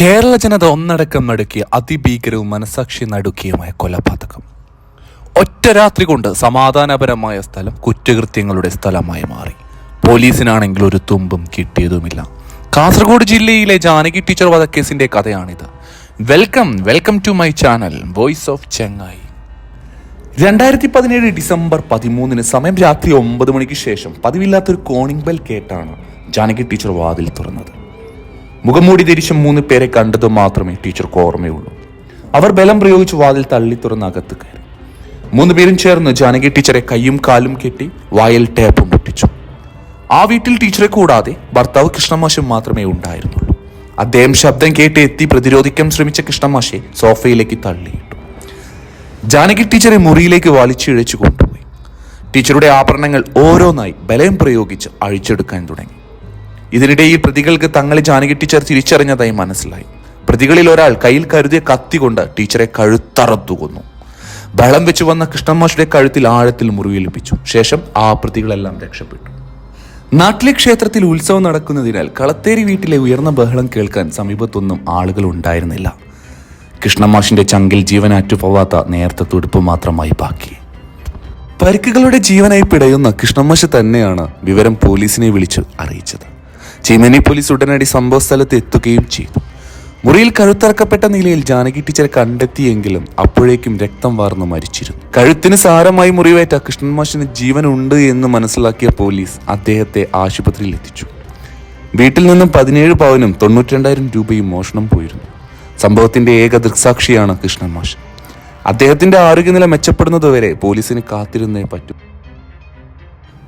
കേരള ജനത ഒന്നടക്കം നടുക്കിയ അതിഭീകരവും മനസാക്ഷി നടുക്കിയുമായ കൊലപാതകം. ഒറ്റ രാത്രി കൊണ്ട് സമാധാനപരമായ സ്ഥലം കുറ്റകൃത്യങ്ങളുടെ സ്ഥലമായി മാറി. പോലീസിനാണെങ്കിൽ ഒരു തുമ്പും കിട്ടിയതുമില്ല. കാസർഗോഡ് ജില്ലയിലെ ജാനകി ടീച്ചർ വധക്കേസിന്റെ കഥയാണിത്. Welcome welcome to my channel voice of Chengayi. രണ്ടായിരത്തി പതിനേഴ് ഡിസംബർ പതിമൂന്നിന് സമയം രാത്രി ഒമ്പത് മണിക്ക് ശേഷം പതിവില്ലാത്തൊരു കോണിംഗ് ബെൽ കേട്ടാണ് ജാനകി ടീച്ചർ വാതിൽ തുറന്നത്. മുഖംമൂടി ധരിച്ച മൂന്ന് പേരെ കണ്ടത് മാത്രമേ ടീച്ചർക്ക് ഓർമ്മയുള്ളൂ. അവർ ബലം പ്രയോഗിച്ച് വാതിൽ തള്ളി തുറന്ന് അകത്ത് കയറി. മൂന്ന് പേരും ചേർന്ന് ജാനകി ടീച്ചറെ കയ്യും കാലും കെട്ടി വായൽ ടേപ്പും മുട്ടിച്ചു ആ വീട്ടിൽ ടീച്ചറെ കൂടാതെ ഭർത്താവ് കൃഷ്ണമാശം മാത്രമേ ഉണ്ടായിരുന്നുള്ളൂ. അദ്ദേഹം ശബ്ദം കേട്ട് എത്തി പ്രതിരോധിക്കാൻ ശ്രമിച്ച കൃഷ്ണമാശെ സോഫയിലേക്ക് തള്ളിയിട്ടു. ജാനകി ടീച്ചറെ മുറിയിലേക്ക് വലിച്ചിഴച്ചു കൊണ്ടുപോയി. ടീച്ചറുടെ ആഭരണങ്ങൾ ഓരോന്നായി ബലം പ്രയോഗിച്ച് അഴിച്ചെടുക്കാൻ തുടങ്ങി. ഇതിനിടയിൽ പ്രതികൾക്ക് തങ്ങളെ ജാനകി ടീച്ചർ തിരിച്ചറിഞ്ഞതായി മനസ്സിലായി. പ്രതികളിൽ ഒരാൾ കയ്യിൽ കരുതിയ കത്തി കൊണ്ട് ടീച്ചറെ കഴുത്തറത്തു കൊന്നു ബഹളം വെച്ച് വന്ന കൃഷ്ണമാഷിയുടെ കഴുത്തിൽ ആഴത്തിൽ മുറിവേൽപ്പിച്ചു ശേഷം ആ പ്രതികളെല്ലാം രക്ഷപ്പെട്ടു. നാട്ടിലെ ക്ഷേത്രത്തിൽ ഉത്സവം നടക്കുന്നതിനാൽ കളത്തേരി വീട്ടിലെ ഉയർന്ന ബഹളം കേൾക്കാൻ സമീപത്തൊന്നും ആളുകൾ ഉണ്ടായിരുന്നില്ല. കൃഷ്ണമാഷിന്റെ ചങ്കിൽ ജീവനാറ്റു പോവാത്ത നേരത്തെ തുടുപ്പ് മാത്രമായി ബാക്കി. പരിക്കുകളുടെ ജീവനായി പിടയുന്ന കൃഷ്ണമാഷ് തന്നെയാണ് വിവരം പോലീസിനെ വിളിച്ച് അറിയിച്ചത്. ചീമനി പോലീസ് ഉടനടി സംഭവ സ്ഥലത്ത് എത്തുകയും ചെയ്തു. മുറിയിൽ കഴുത്തറക്കപ്പെട്ട നിലയിൽ ജാനകി ടീച്ചറെ കണ്ടെത്തിയെങ്കിലും അപ്പോഴേക്കും രക്തം വാർന്നു മരിച്ചിരുന്നു. കഴുത്തിന് സാരമായി മുറിവേറ്റ കൃഷ്ണൻ മാഷിന് ജീവനുണ്ട് എന്ന് മനസ്സിലാക്കിയ പോലീസ് അദ്ദേഹത്തെ ആശുപത്രിയിൽ എത്തിച്ചു. വീട്ടിൽ നിന്നും പതിനേഴ് പവനും തൊണ്ണൂറ്റിരണ്ടായിരം രൂപയും മോഷണം പോയിരുന്നു. സംഭവത്തിന്റെ ഏക ദൃക്സാക്ഷിയാണ് കൃഷ്ണൻ മാഷ്. അദ്ദേഹത്തിന്റെ ആരോഗ്യനില മെച്ചപ്പെടുന്നതുവരെ പോലീസിന് കാത്തിരുന്നേ പറ്റൂ.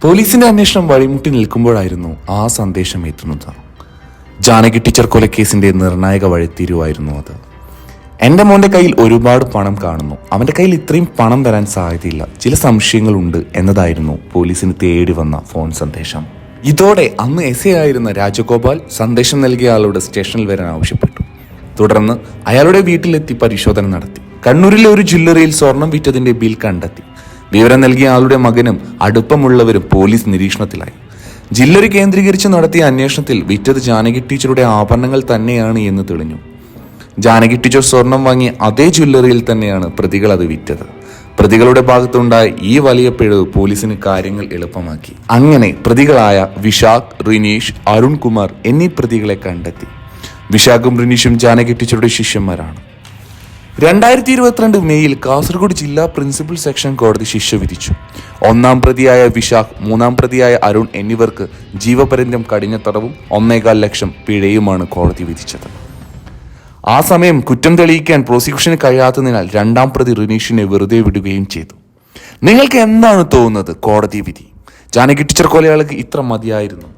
പോലീസിന്റെ അന്വേഷണം വഴിമുട്ടി നിൽക്കുമ്പോഴായിരുന്നു ആ സന്ദേശം എത്തുന്നത് ജാനകി ടീച്ചർ കൊലക്കേസിന്റെ നിർണായക വഴിത്തിരിവായിരുന്നു അത്. എന്റെ മോന്റെ കയ്യിൽ ഒരുപാട് പണം കാണുന്നു. അവന്റെ കയ്യിൽ ഇത്രയും പണം വരാൻ സാധ്യതയില്ല. ചില സംശയങ്ങളുണ്ട് എന്നതായിരുന്നു പോലീസിന് തേടി വന്ന ഫോൺ സന്ദേശം. ഇതോടെ അന്ന് എസ് എ ആയിരുന്ന രാജഗോപാൽ സന്ദേശം നൽകിയ ആളോട് സ്റ്റേഷനിൽ വരാൻ ആവശ്യപ്പെട്ടു. തുടർന്ന് അയാളുടെ വീട്ടിലെത്തി പരിശോധന നടത്തി. കണ്ണൂരിലെ ഒരു ജ്വല്ലറിയിൽ സ്വർണം വിറ്റതിന്റെ ബിൽ കണ്ടെത്തി. വിവരം നൽകിയ ആളുടെ മകനും അടുപ്പമുള്ളവരും പോലീസ് നിരീക്ഷണത്തിലായി. ജില്ലറി കേന്ദ്രീകരിച്ച് നടത്തിയ അന്വേഷണത്തിൽ വിറ്റത് ജാനകി ടീച്ചറുടെ ആഭരണങ്ങൾ തന്നെയാണ് എന്ന് തെളിഞ്ഞു. ജാനകി ടീച്ചർ സ്വർണം വാങ്ങി അതേ ജ്വല്ലറിയിൽ തന്നെയാണ് പ്രതികൾ അത് വിറ്റത്. പ്രതികളുടെ ഭാഗത്തുണ്ടായ ഈ വലിയ പിഴവ് പോലീസിന് കാര്യങ്ങൾ എളുപ്പമാക്കി. അങ്ങനെ പ്രതികളായ വിശാഖ് റിനീഷ് അരുൺകുമാർ എന്നീ പ്രതികളെ കണ്ടെത്തി. വിശാഖും റിനീഷും ജാനകി ടീച്ചറുടെ ശിഷ്യന്മാരാണ്. രണ്ടായിരത്തി ഇരുപത്തിരണ്ട് മെയ്യിൽ കാസർഗോഡ് ജില്ലാ പ്രിൻസിപ്പൽ സെക്ഷൻ കോടതി ശിക്ഷ വിധിച്ചു. ഒന്നാം പ്രതിയായ വിശാഖ് മൂന്നാം പ്രതിയായ അരുൺ എന്നിവർക്ക് ജീവപര്യന്തം കഠിനത്തടവും ഒന്നേകാൽ ലക്ഷം പിഴയുമാണ് കോടതി വിധിച്ചത്. ആ സമയം കുറ്റം തെളിയിക്കാൻ പ്രോസിക്യൂഷന് കഴിയാത്തതിനാൽ രണ്ടാം പ്രതി റിനീഷിനെ വെറുതെ വിടുകയും ചെയ്തു. നിങ്ങൾക്ക് എന്താണ് തോന്നുന്നത് കോടതി വിധി? ജാനകി ടീച്ചർ കൊലയാളിക്ക് ഇത്ര മതിയായിരുന്നു.